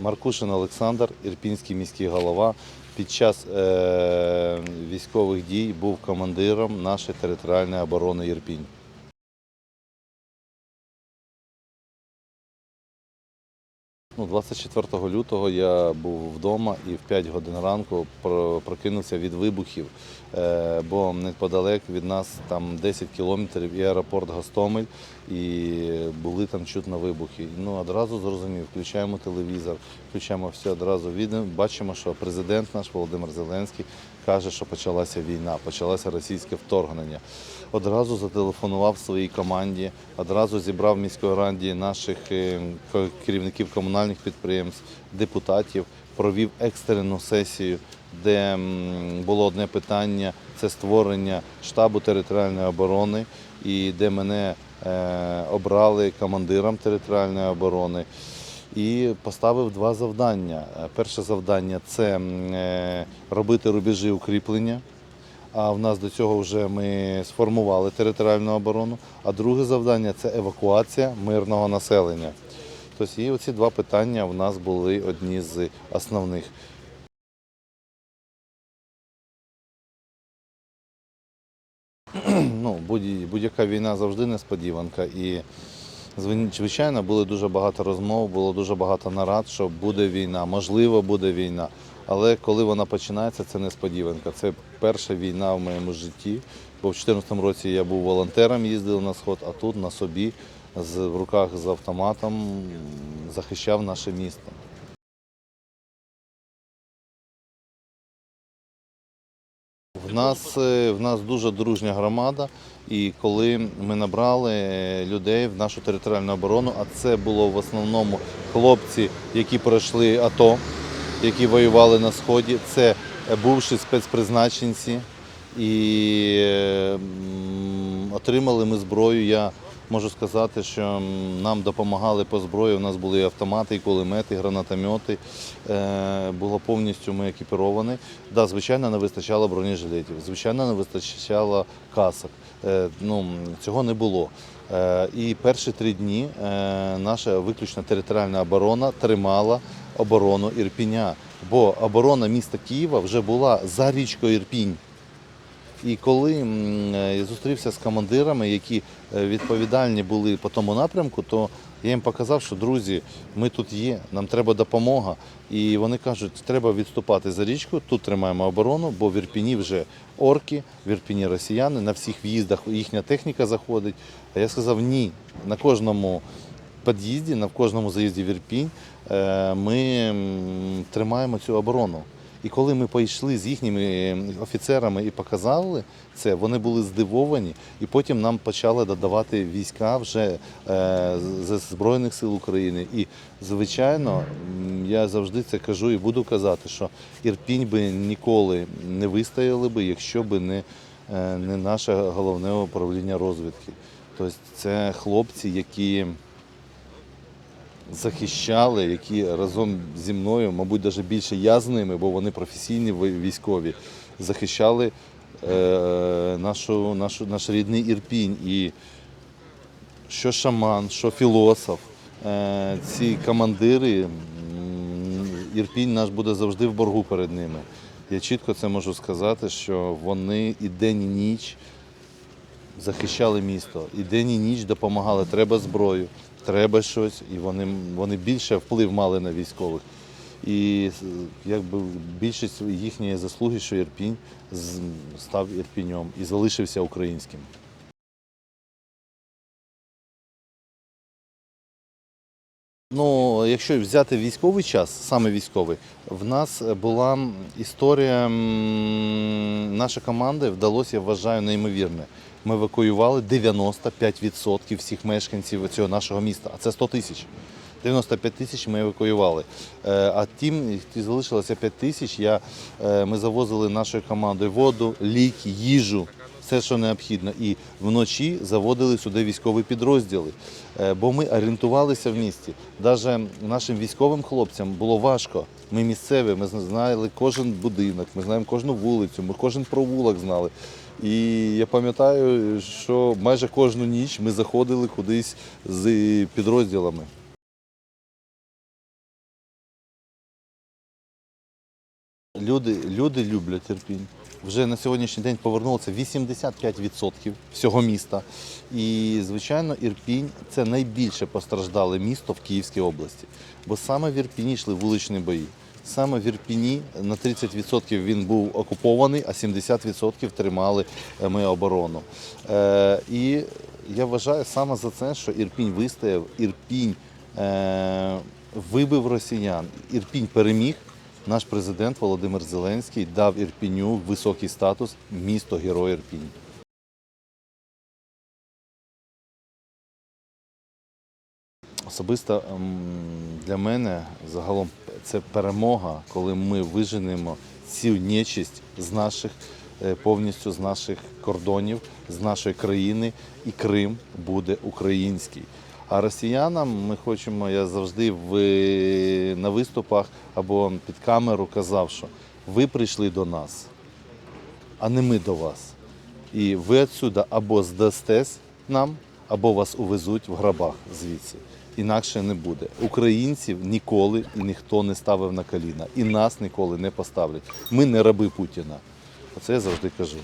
Маркушин Олександр, Ірпінський міський голова. Під час е, військових дій був командиром нашої територіальної оборони Ірпінь. Ну, 24 лютого я був вдома і в 5 годин ранку прокинувся від вибухів, е, бо неподалек від нас там 10 кілометрів і аеропорт Гостомель, і були там чутно вибухи. Ну, одразу зрозумів, включаємо телевізор, включаємо все одразу. Бачимо, що президент наш Володимир Зеленський каже, що почалася війна, почалося російське вторгнення. Одразу зателефонував своїй команді, одразу зібрав в міської раді наших е, керівників комунальних підприємств, депутатів, провів екстрену сесію, де було одне питання це створення штабу територіальної оборони, і де мене обрали командиром територіальної оборони. І поставив два завдання. Е, Перше завдання це е, робити рубежі укріплення. А в нас до цього вже ми сформували територіальну оборону. А друге завдання це евакуація мирного населення. Тобто і оці два питання в нас були одні з основних. Ну, будь- будь-яка війна завжди несподіванка. І звичайно, було дуже багато розмов, було дуже багато нарад, що буде війна, можливо, буде війна. Але коли вона починається, це несподіванка. Це перша війна в моєму житті. Бо в 2014 році я був волонтером, їздив на сход, а тут на собі з, в руках з автоматом захищав наше місто. В нас, е, в нас дуже дружня громада, і коли ми набрали е, людей в нашу територіальну оборону, а це було в основному хлопці, які пройшли АТО, які воювали на сході, це е, бувші спецпризначенці, і отримали ми зброю. Я можу сказати, що нам допомагали по зброї. У нас були і автомати, і кулемети, і гранатомети. Е, Було повністю ми екіпіровані. Да, звичайно, не вистачало бронежилетів, звичайно, не вистачало касок. Е, Ну, цього не було. Е, І перші три дні наша виключно територіальна оборона тримала оборону Ірпіня, бо оборона міста Києва вже була за річкою Ірпінь. І коли е, я зустрівся з командирами, які е, відповідальні були по тому напрямку, то я їм показав, що друзі, ми тут є, нам треба допомога. І вони кажуть, треба відступати за річку, тут тримаємо оборону, бо в Ірпіні вже орки, в Ірпіні росіяни, на всіх в'їздах їхня техніка заходить. А я сказав, ні, на кожному під'їзді, на кожному заїзді в Ірпінь е, ми тримаємо цю оборону. І коли ми пішли з їхніми е, офіцерами і показали це, вони були здивовані, і потім нам почали додавати війська вже е, з Збройних сил України. І, звичайно, я завжди це кажу і буду казати, що Ірпінь би ніколи не вистояли би, якщо би не, е, не наше головне управління розвідки. Тобто це хлопці, які захищали, які разом зі мною, мабуть, навіть більше я з ними, бо вони професійні військові, захищали е, нашу, нашу, наш рідний Ірпінь. І що шаман, що філософ, е, ці командири, Ірпінь наш буде завжди в боргу перед ними. Я чітко це можу сказати, що вони і день, і ніч захищали місто. І день і ніч допомагали. Треба зброю, треба щось, і вони, вони більше вплив мали на військових. І якби більшість їхньої заслуги, що Ірпінь став Ірпінем і залишився українським. Ну, якщо взяти військовий час, саме військовий, в нас була історія нашої команди вдалося, я вважаю, неймовірне. Ми евакуювали 95% всіх мешканців цього нашого міста, а це 100 тисяч. 95 тисяч ми евакуювали. Е, А тим, залишилося 5 тисяч, е, ми завозили нашою командою воду, ліки, їжу, все, що необхідно. І вночі заводили сюди військові підрозділи, Е, бо ми орієнтувалися в місті. Навіть нашим військовим хлопцям було важко. Ми місцеві, ми знали кожен будинок, ми знаємо кожну вулицю, ми кожен провулок знали. І я пам'ятаю, що майже кожну ніч ми заходили кудись з підрозділами. люди, люди люблять Ірпінь. Вже на сьогоднішній день повернулося 85% всього міста. І, звичайно, Ірпінь це найбільше постраждале місто в Київській області. Бо саме в Ірпіні йшли вуличні бої. Саме в Ірпіні на 30% він був окупований, а 70% тримали е, ми оборону. Е, і я вважаю саме за це, що Ірпінь вистояв, Ірпінь е, вибив росіян, Ірпінь переміг. Наш президент Володимир Зеленський дав Ірпіню високий статус місто Герой Ірпінь. Особисто ем, для мене загалом це перемога, коли ми виженемо цю нечисть з наших е, повністю з наших кордонів, з нашої країни, і Крим буде український. А росіянам ми хочемо, я завжди в, на виступах або під камеру казав, що ви прийшли до нас, а не ми до вас. І ви відсюди або здастесь нам, або вас увезуть в грабах звідси. Інакше не буде. Українців ніколи і ніхто не ставив на коліна. І нас ніколи не поставлять. Ми не раби Путіна. Оце я завжди кажу.